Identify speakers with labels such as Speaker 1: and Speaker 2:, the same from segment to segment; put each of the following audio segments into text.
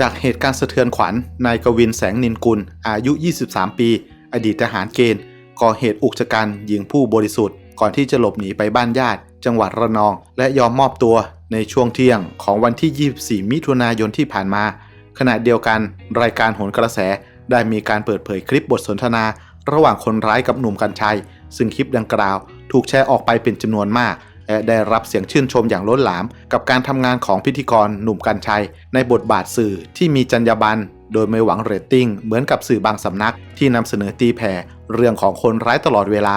Speaker 1: จากเหตุการณ์สะเทือนขวัญนายกวินแสงนินกุล อายุ 23 ปี อดีตทหารเกณฑ์ ก่อเหตุอุกชะกันยิงผู้บริสุทธิ์ ก่อนที่จะหลบหนีไปบ้านญาติ จังหวัดระนอง และยอมมอบตัวในช่วงเที่ยงของวันที่ 24 มิถุนายนที่ผ่านมา ขณะเดียวกัน รายการโหนกระแสได้มีการเปิดเผยคลิปบทสนทนา ระหว่างคนร้ายกับหนุ่มกัญชัย ซึ่งคลิปดังกล่าว ถูกแชร์ออกไปเป็นจำนวนมาก และได้รับเสียงชื่นชมอย่างล้นหลาม กับการทำงานของพิธีกรหนุ่มกัญชัย ในบทบาทสื่อที่มีจรรยาบรรณโดยไม่หวังเรตติ้ง เหมือนกับสื่อบางสำนักที่นำเสนอตีแผ่เรื่องของคนร้ายตลอดเวลา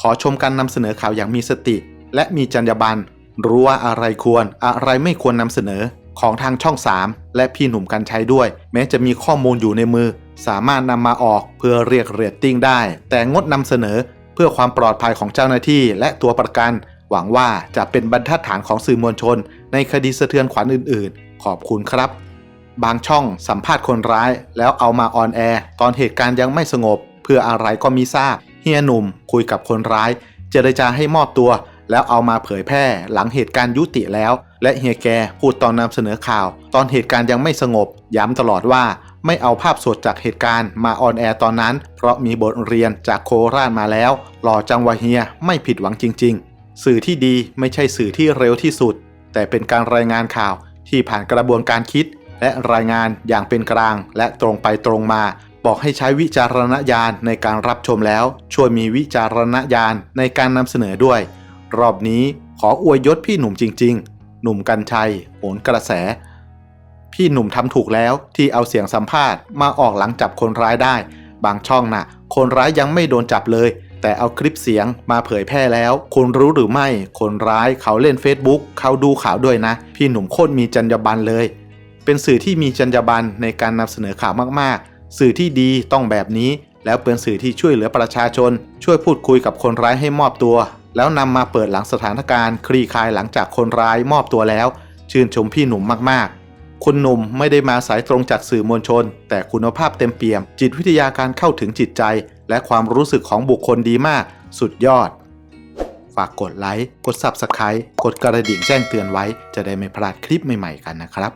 Speaker 1: ขอชมการนำเสนอข่าวอย่างมีสติ และมีจรรยาบรรณรู้ว่าอะไรควรอะไรไม่ควรนำเสนอของทางช่อง 3 และพี่หนุ่มกัญชัยด้วย แม้จะมีข้อมูลอยู่ในมือ สามารถนำมาออกเพื่อเรียกเรตติ้งได้ แต่งดนำเสนอเพื่อความปลอดภัยของเจ้าหน้าที่และตัวประกัน หวังว่าจะเป็นบรรทัดฐานของสื่อมวลชน ในคดีสะเทือนขวัญอื่น ๆ ขอบคุณครับ บางช่องสัมภาษณ์คนร้าย แล้วเอามาออนแอร์ตอนเหตุการณ์ยังไม่สงบ เพื่ออะไรก็มีทราบเฮียหนุ่ม คุยกับคนร้าย เจรจาให้มอบตัว แล้วเอามาเผยแพร่หลังเหตุการณ์ยุติแล้ว และเฮียแกพูดตอนนำเสนอข่าว ตอนเหตุการณ์ยังไม่สงบ ย้ำตลอดว่าไม่เอาภาพสดจากเหตุการณ์มาออนแอร์ตอนนั้น เพราะมีบทเรียนจากโคราชมาแล้ว หล่อจังวะเฮียไม่ผิดหวังจริง ๆ สื่อที่ดีไม่ใช่สื่อที่เร็วที่สุด แต่เป็นการรายงานข่าวที่ผ่านกระบวนการคิด และรายงานอย่างเป็นกลาง และตรงไปตรงมา บอกให้ใช้วิจารณญาณในการรับชมแล้ว ช่วยมีวิจารณญาณในการนำเสนอด้วย รอบนี้ขออวยยศพี่หนุ่มจริง ๆ หนุ่มกัญชัยโหนกระแส พี่หนุ่มทำถูกแล้วที่เอาเสียงสัมภาษณ์มาออกหลังจับคนร้ายได้ บางช่องน่ะ คนร้ายยังไม่โดนจับเลย แต่เอาคลิปเสียงมาเผยแพร่แล้ว คุณรู้หรือไม่ คนร้ายเขาเล่น Facebook เขาดูข่าวด้วยนะ พี่หนุ่มโคตรมีจรรยาบรรณเลย เป็นสื่อที่มีจรรยาบรรณในการนำเสนอข่าวมากๆ สื่อที่ดีต้องแบบนี้ แล้วเป็นสื่อที่ช่วยเหลือประชาชน ช่วยพูดคุยกับคนร้ายให้มอบตัว แล้วนำมาเปิดหลังสถานการณ์คลี่คลายหลังจากคนร้ายมอบตัวแล้ว ชื่นชมพี่หนุ่มมากๆคุณหนุ่มไม่ได้มาสายตรงจากสื่อมวลชน แต่คุณภาพเต็มเปี่ยม จิตวิทยาการเข้าถึงจิตใจ และความรู้สึกของบุคคลดีมาก สุดยอด ฝากกดไลค์ กด Subscribe กดกระดิ่งแจ้งเตือนไว้ จะได้ไม่พลาดคลิปใหม่ๆกันนะครับ